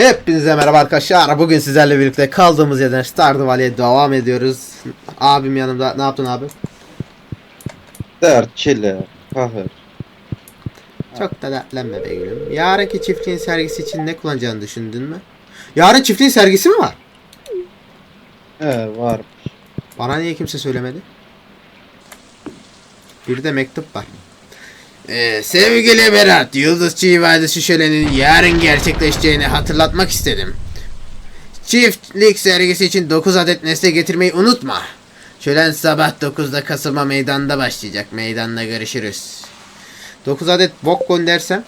Hepinize merhaba arkadaşlar. Bugün sizlerle birlikte kaldığımız yerden Stardew Valley'e devam ediyoruz. Abim yanımda. Ne yaptın abi? Dert, çile, kahır. Çok da dertlenme be gülüm. Yarınki çiftliğin sergisi için ne kullanacağını düşündün mü? Yarın çiftliğin sergisi mi var? He var. Bana niye kimse söylemedi? Bir de mektup var. Ee, sevgili Berat, Yıldız Çiğ Vadisi şölenin yarın gerçekleşeceğini hatırlatmak istedim. Çiftlik sergisi için 9 adet nesne getirmeyi unutma. Şölen sabah 9'da Kasıma meydanda başlayacak. Meydanda görüşürüz. 9 adet bok göndersem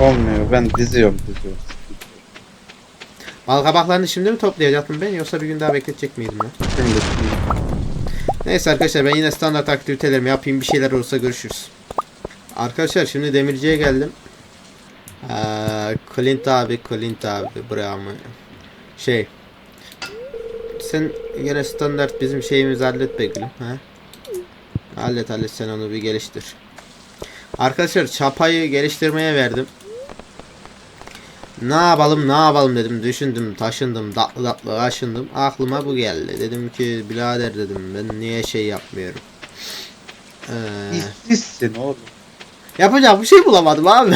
Olmuyor. Ben diziyorum diziyorum. bal kabaklarını şimdi mi toplayacaktım ben yoksa bir gün daha bekletecek miydim? Şimdi, şimdi. Neyse arkadaşlar ben yine standart aktivitelerimi yapayım bir şeyler olursa görüşürüz. Arkadaşlar şimdi demirciye geldim. Ee, Clint abi, Clint abi buraya mı? Şey. Sen yine standart bizim şeyimizi hallet be gülüm. Ha? Hallet hallet sen onu bir geliştir. Arkadaşlar çapayı geliştirmeye verdim. Ne yapalım ne yapalım dedim. Düşündüm taşındım tatlı tatlı aşındım aklıma bu geldi. Dedim ki birader dedim ben niye şey yapmıyorum? Ee, İşsizsin oğlum. yapacak bir şey bulamadım abi.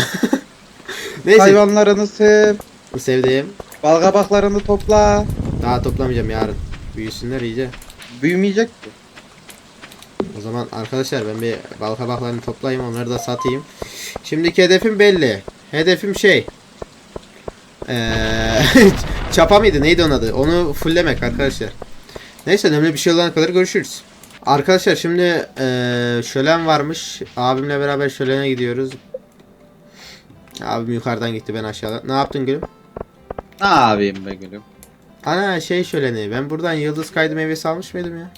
Neyse. Hayvanlarını sev. sevdiğim Balgabaklarını topla. daha toplamayacağım yarın. Büyüsünler iyice. Büyümeyecek ki. o zaman arkadaşlar ben bir bal kabaklarını toplayayım onları da satayım. Şimdiki hedefim belli. Hedefim şey ee, çapa mıydı neydi onun adı onu fulllemek arkadaşlar Neyse önemli bir şey olana kadar görüşürüz. Arkadaşlar şimdi eee şölen varmış. Abimle beraber şölene gidiyoruz. Abim yukarıdan gitti ben aşağıdan. Ne yaptın gülüm? Ne yapayım be gülüm? Ana şey şöleni. Ben buradan yıldız kaydı meyvesi almış mıydım ya?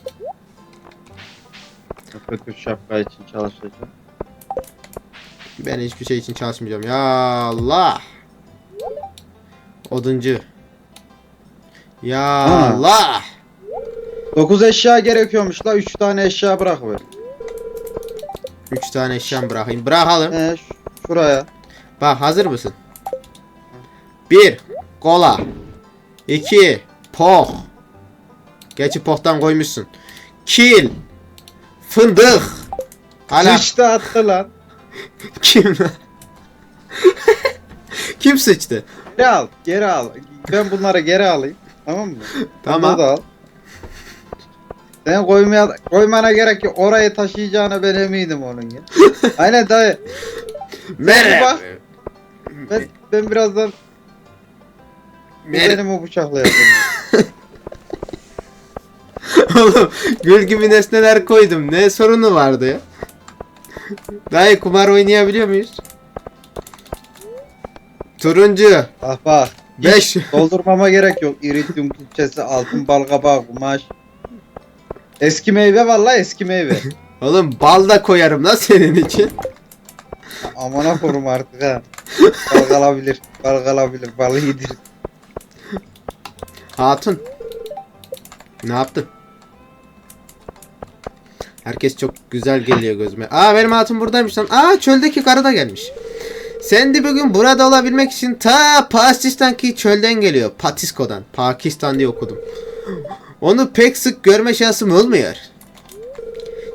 Kötü şapka için çalışacağım. Ben hiçbir şey için çalışmayacağım. Ya Allah. Oduncu. Ya Ha. Allah. 9 eşya gerekiyormuş la 3 tane eşya bırakıver. 3 tane eşyam bırakayım. Bırakalım. He ş- şuraya. Bak hazır mısın? 1. Kola. 2. Poh. Gerçi pohtan koymuşsun. Kil. Fındık. Hala Sıçtı attı lan. kim? kim sıçtı? Geri al. Geri al. Ben bunları geri alayım. Tamam mı? Tamam. Bunu da al. Sen koymaya, koymana gerek yok. Orayı taşıyacağına ben eminim onun ya. Aynen dayı. Merhaba. Ben, ben birazdan Mer- benim o bıçaklayacağım. Oğlum gül gibi nesneler koydum. Ne sorunu vardı ya? Dayı kumar oynayabiliyor muyuz? Turuncu. bak bak. 5. Doldurmama gerek yok. İridium külçesi, altın balkabağı, kumaş. Eski meyve vallahi eski meyve. Oğlum bal da koyarım lan senin için. Amana korum artık ha. Bal kalabilir. Bal kalabilir. Bal iyidir. Hatun. Ne yaptın? Herkes çok güzel geliyor gözüme. Aa benim hatun buradaymış lan. Aa çöldeki karı da gelmiş. Sen de bugün burada olabilmek için ta Pakistan'ki çölden geliyor. Patisko'dan. Pakistan diye okudum. Onu pek sık görme şansım olmuyor.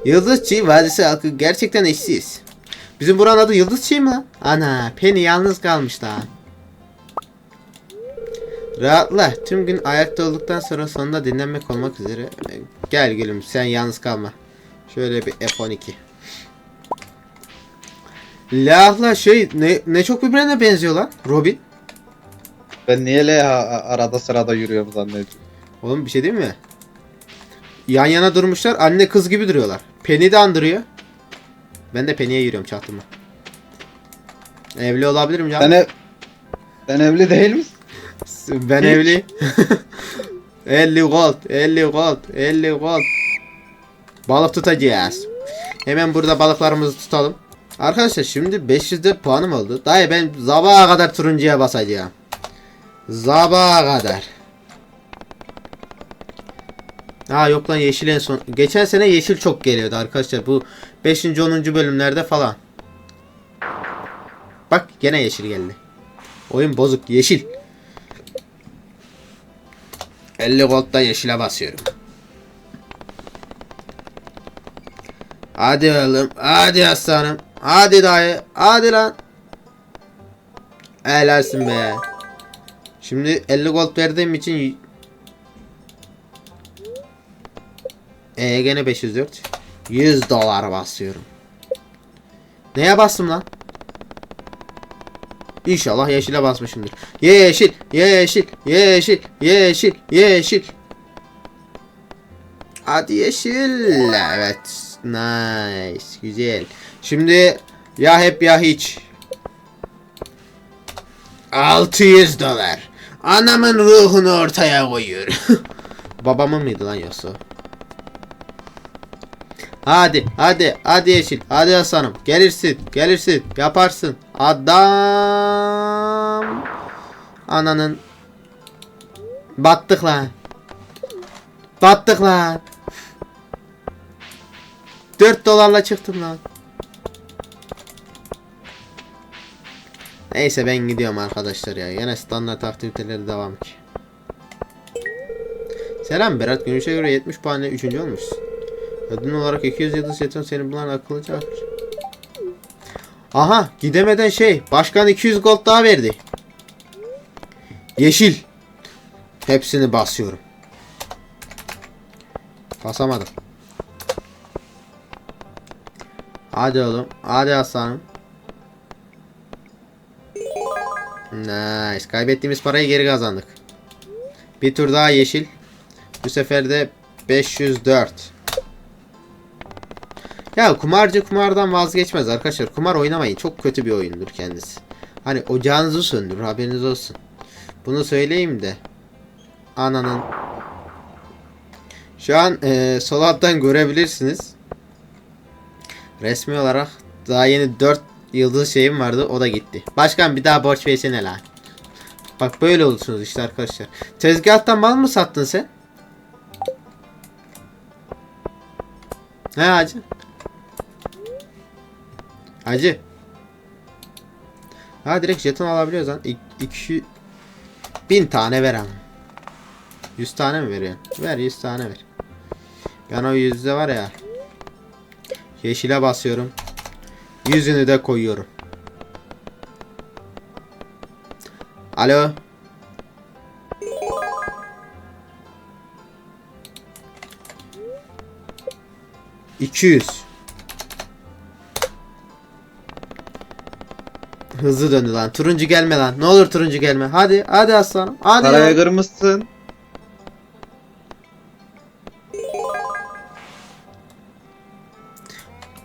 Yıldızçı Vadisi halkı gerçekten eşsiz. Bizim buranın adı Yıldızçı mı? Ana Penny yalnız kalmış daha. Rahatla. Tüm gün ayakta olduktan sonra sonunda dinlenmek olmak üzere. Gel gülüm sen yalnız kalma. Şöyle bir F12. Lahla şey ne, ne çok birbirine benziyor lan Robin. Ben niye le arada sırada yürüyorum zannediyorum. Oğlum bir şey değil mi? Yan yana durmuşlar anne kız gibi duruyorlar. Penny de andırıyor. Ben de Penny'e yürüyorum çaktırma. Evli olabilirim ya. Sen, ev, sen evli değil misin? Ben Hiç. evli. 50 gold, 50 gold, 50 gold. Balık tutacağız. Hemen burada balıklarımızı tutalım. Arkadaşlar şimdi 500'de puanım oldu. Dayı ben sabaha kadar turuncuya basacağım. Sabaha kadar. Ha yok lan yeşil en son. Geçen sene yeşil çok geliyordu arkadaşlar. Bu 5. 10. bölümlerde falan. Bak gene yeşil geldi. Oyun bozuk. Yeşil. 50 gold'da yeşile basıyorum. Hadi oğlum. Hadi aslanım. Hadi dayı. Hadi lan. Helalsin be. Şimdi 50 gold verdiğim için ee, gene 504 100 dolar basıyorum. Neye bastım lan? İnşallah yeşile basmışımdır. Yeşil, yeşil, yeşil, yeşil, yeşil. Hadi yeşil. Evet. Nice. Güzel. Şimdi ya hep ya hiç. 600 dolar. Anamın ruhunu ortaya koyuyor. Babamın mıydı lan yoksa? Hadi hadi hadi yeşil hadi aslanım gelirsin gelirsin yaparsın adam ananın battık lan battık lan 4 dolarla çıktım lan Neyse ben gidiyorum arkadaşlar ya yine standart aktiviteleri devam ki Selam Berat görünüşe göre 70 puanla 3. olmuşsun Ödül olarak 200 yıldız jeton seni bulan akıllı çağırır. Aha gidemeden şey başkan 200 gold daha verdi. Yeşil. Hepsini basıyorum. Basamadım. Hadi oğlum. Hadi aslanım. Nice. Kaybettiğimiz parayı geri kazandık. Bir tur daha yeşil. Bu sefer de 504. Ya kumarcı kumardan vazgeçmez arkadaşlar. Kumar oynamayın. Çok kötü bir oyundur kendisi. Hani ocağınızı söndürür haberiniz olsun. Bunu söyleyeyim de. Ananın. Şu an e, sol alttan görebilirsiniz. Resmi olarak daha yeni 4 yıldız şeyim vardı. O da gitti. Başkan bir daha borç versene lan. Bak böyle olursunuz işte arkadaşlar. Tezgahtan mal mı sattın sen? He hacı? Hacı. Ha direkt jeton alabiliyoruz lan. 2 bin tane ver ama. 100 tane mi veriyorsun? Ver 100 tane ver. Ben o yüzde var ya. Yeşile basıyorum. Yüzünü de koyuyorum. Alo. İki yüz. Hızlı döndü lan. Turuncu gelme lan. Ne olur turuncu gelme. Hadi hadi aslanım. Hadi Paraya ya. kırmışsın.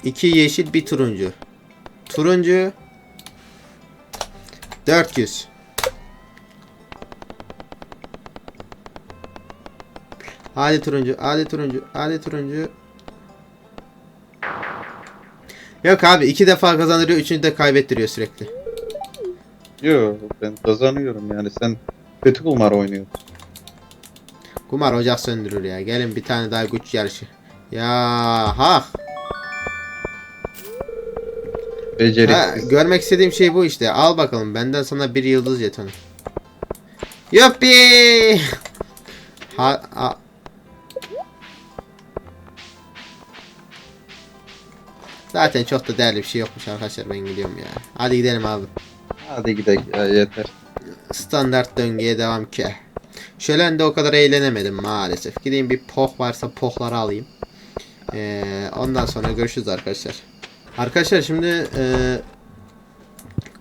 İki yeşil bir turuncu. Turuncu 400. Hadi turuncu, hadi turuncu, hadi turuncu. Yok abi iki defa kazandırıyor, üçüncü de kaybettiriyor sürekli. Yok ben kazanıyorum yani sen kötü kumar oynuyorsun. Kumar ocak söndürür ya. Gelin bir tane daha güç yarışı. Ya ha. Ha, Beceriksiz. görmek istediğim şey bu işte. Al bakalım benden sana bir yıldız jetonu. Yuppi! Ha, ha. Zaten çok da değerli bir şey yokmuş arkadaşlar ben gidiyorum ya. Hadi gidelim abi. Hadi gidelim ya yeter. Standart döngüye devam ki. Şölen de o kadar eğlenemedim maalesef. Gideyim bir poh varsa pohları alayım. Ee, ondan sonra görüşürüz arkadaşlar. Arkadaşlar şimdi e,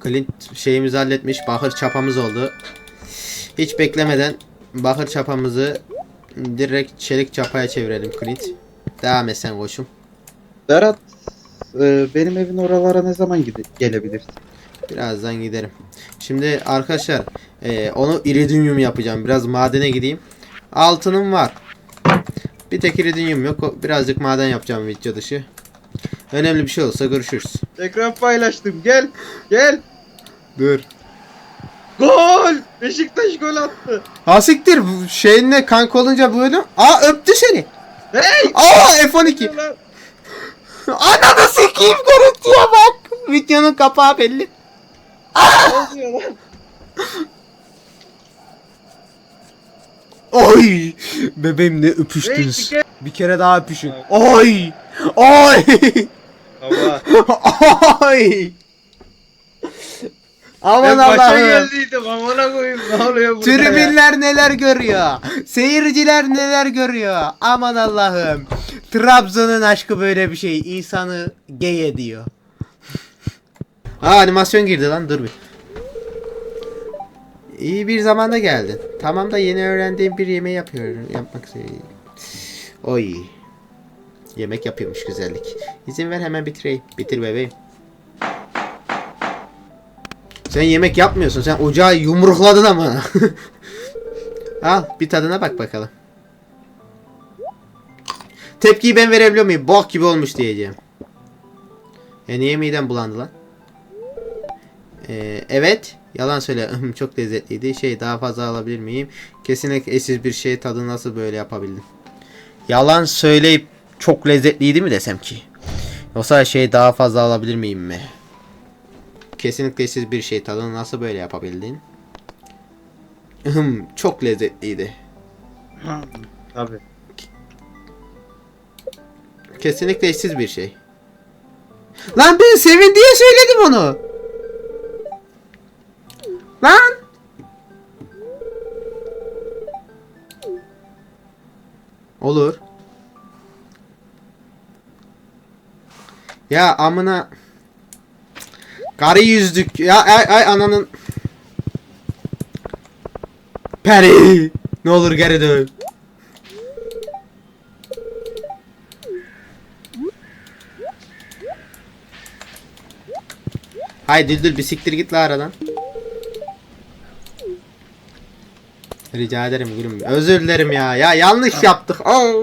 Clint şeyimizi halletmiş. Bakır çapamız oldu. Hiç beklemeden bakır çapamızı direkt çelik çapaya çevirelim Clint. Devam et sen koçum. Berat e, benim evin oralara ne zaman gelebilirsin? Birazdan giderim. Şimdi arkadaşlar e, onu iridium yapacağım. Biraz madene gideyim. Altınım var. Bir tek iridium yok. Birazcık maden yapacağım video dışı. Önemli bir şey olsa görüşürüz. Ekran paylaştım gel gel. Dur. Gol! Beşiktaş gol attı. Ha siktir. bu Şeyinle kanka olunca böyle. Aa öptü seni. Hey! Aa F12. Lan, Ananı sikeyim görüntüye bak. Videonun kapağı belli. Ne oluyor lan? Oy! Bebeğimle öpüştünüz. Bir kere- Bir kere daha öpüşün. Oy! Oy! Baba. Oy! Aman Ben başa Allah'ım. geldiydim amına koyayım ne oluyor burada ya? Tribünler neler görüyor. Seyirciler neler görüyor. Aman Allah'ım. Trabzon'un aşkı böyle bir şey. İnsanı gay ediyor. Aa animasyon girdi lan dur bir. İyi bir zamanda geldin. Tamam da yeni öğrendiğim bir yemeği yapıyorum. Yapmak üzereyim. Oy. Yemek yapıyormuş güzellik. İzin ver hemen bitireyim. Bitir bebeğim. Sen yemek yapmıyorsun. Sen ocağı yumrukladın ama. Al bir tadına bak bakalım. Tepkiyi ben verebiliyor muyum? Bok gibi olmuş diyeceğim. E niye midem bulandı lan? Ee, evet. Yalan söyle. Çok lezzetliydi. Şey daha fazla alabilir miyim? Kesinlikle eşsiz bir şey tadı nasıl böyle yapabildim? Yalan söyleyip çok lezzetliydi mi desem ki? Yoksa şey daha fazla alabilir miyim mi? Kesinlikle eşsiz bir şey tadını nasıl böyle yapabildin? Hım, çok lezzetliydi. Tabii. Kesinlikle eşsiz bir şey. Lan ben sevin diye söyledim onu. Lan. Olur. Ya amına. Karı yüzdük. Ya ay ay ananın. Peri. Ne olur geri dön. Hay Düldül bir siktir git la aradan. Rica ederim gülüm. Özür dilerim ya. Ya yanlış yaptık. Aa.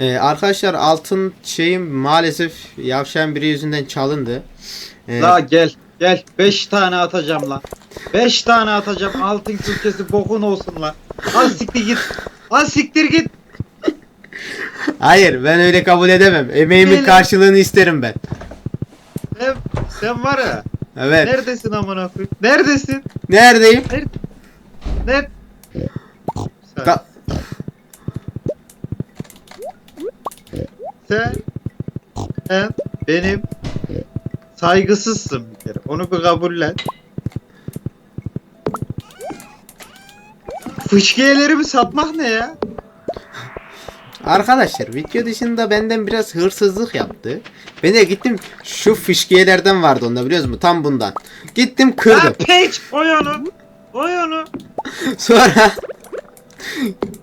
Ee, arkadaşlar altın şeyim maalesef yavşan biri yüzünden çalındı. Ee, La gel gel 5 tane atacağım lan. 5 tane atacağım altın külçesi bokun olsun lan. Al siktir git. Al siktir git. hayır ben öyle kabul edemem. Emeğimin Değil. karşılığını isterim ben. Sen, sen var ya. Evet. Neredesin amına koyayım? Neredesin? Neredeyim? Nerede? Nerede? Ta- sen, sen benim saygısızsın bir kere. Onu bir kabullen. Fışkiyelerimi satmak ne ya? Arkadaşlar video dışında benden biraz hırsızlık yaptı. Ben de gittim şu fışkiyelerden vardı onda biliyor musun? Tam bundan. Gittim kırdım. peç! Koy onu! Koy onu! Sonra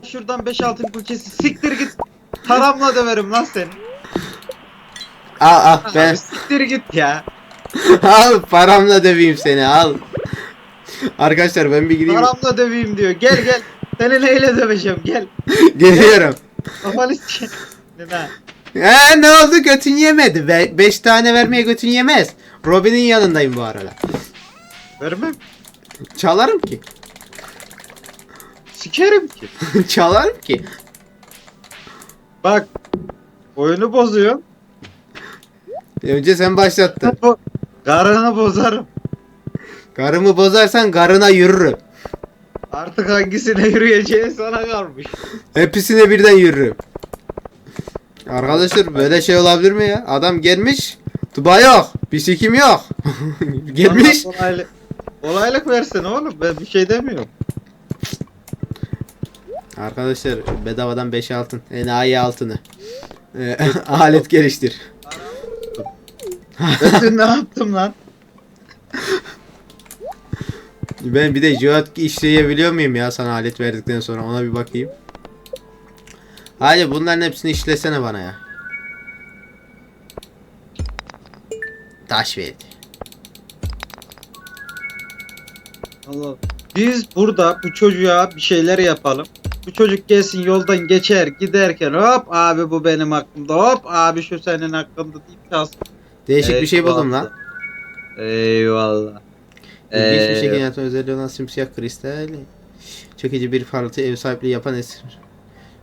Şuradan 5 altın kulçesi siktir git. Taramla döverim lan seni. al al ben siktir git ya. al paramla döveyim seni al. Arkadaşlar ben bir gideyim. Taramla döveyim diyor. Gel gel. Seni neyle döveceğim gel. Geliyorum. Kafanı. Ne? Ee, ne oldu götün yemedi. Be 5 tane vermeye götün yemez. Robin'in yanındayım bu arada. Vermem. Çalarım ki. Sikerim ki. Çalarım ki. Bak. Oyunu bozuyor. Önce sen başlattın. Bu karını bozarım. Karımı bozarsan karına yürürüm. Artık hangisine yürüyeceği sana kalmış. Hepsine birden yürürüm. Arkadaşlar böyle şey olabilir mi ya? Adam gelmiş. Tuba yok. Bir sikim yok. gelmiş. Allah Kolaylık, kolaylık versin oğlum. Ben bir şey demiyorum. Arkadaşlar bedavadan 5 altın. Enayi altını. Ee, alet geliştir. Dün ne yaptım lan? Ben bir de Jihad işleyebiliyor muyum ya sana alet verdikten sonra ona bir bakayım. Hadi bunların hepsini işlesene bana ya. Taş verdi. Allah. Biz burada bu çocuğa bir şeyler yapalım. Bu çocuk gelsin yoldan geçer giderken hop abi bu benim hakkımda hop abi şu senin hakkında deyip çalsın. Değişik bir şey buldum lan. Eyvallah. İlginç bir Ee, şekilde yaratma özelliği olan simsiyah kristal. Çekici bir parıltı ev sahipliği yapan eser.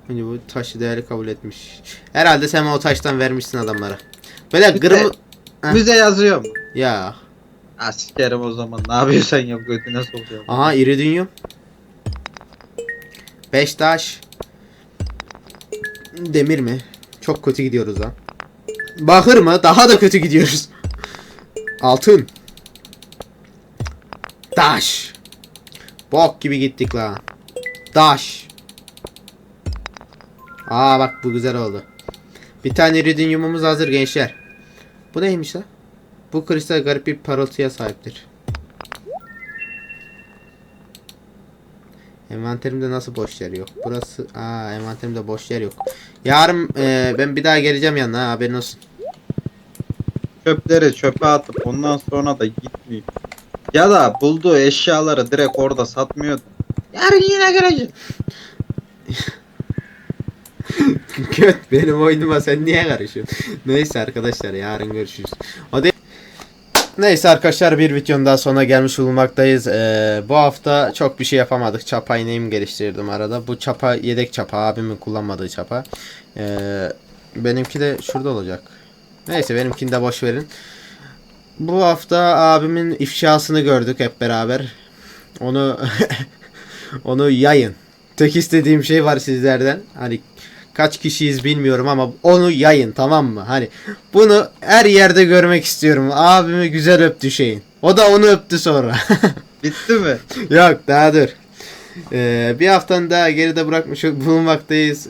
Önce bu taşı değerli kabul etmiş. Herhalde sen o taştan vermişsin adamlara. Böyle kırmızı... Müze yazıyor mu? Ya. Ha sikerim o zaman. Ne yapıyorsan yap götüne sokuyorum. Aha iridinyum. 5 taş. Demir mi? Çok kötü gidiyoruz lan. Bakır mı? Daha da kötü gidiyoruz. Altın. Taş. Bok gibi gittik la. Taş. Aa bak bu güzel oldu. Bir tane iridinyumumuz hazır gençler. Bu neymiş la? Bu kristal garip bir parıltıya sahiptir. Envanterimde nasıl boş yer yok? Burası aa envanterimde boş yer yok. Yarın e, ben bir daha geleceğim yanına ha, haberin olsun. Çöpleri çöpe atıp ondan sonra da gitmeyeyim. Ya da bulduğu eşyaları direkt orada satmıyordu. Yarın yine geleceğim. Göt benim oyunuma sen niye karışıyorsun? Neyse arkadaşlar yarın görüşürüz. Hadi. Neyse arkadaşlar bir videonun daha sonuna gelmiş bulunmaktayız. Ee, bu hafta çok bir şey yapamadık. Çapa ineğimi geliştirdim arada. Bu çapa yedek çapa abimin kullanmadığı çapa. Ee, benimki de şurada olacak. Neyse benimkini de boş verin. Bu hafta abimin ifşasını gördük hep beraber. Onu onu yayın. Tek istediğim şey var sizlerden. Hani kaç kişiyiz bilmiyorum ama onu yayın tamam mı? Hani bunu her yerde görmek istiyorum. Abimi güzel öptü şeyin. O da onu öptü sonra. Bitti mi? Yok daha dur. Ee, bir haftanın daha geride bırakmış bulunmaktayız.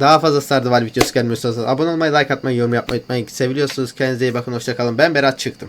Daha fazla Stardew videosu gelmiyorsa abone olmayı, like atmayı, yorum yapmayı unutmayın. Seviliyorsunuz. Kendinize iyi bakın. Hoşçakalın. Ben Berat çıktım.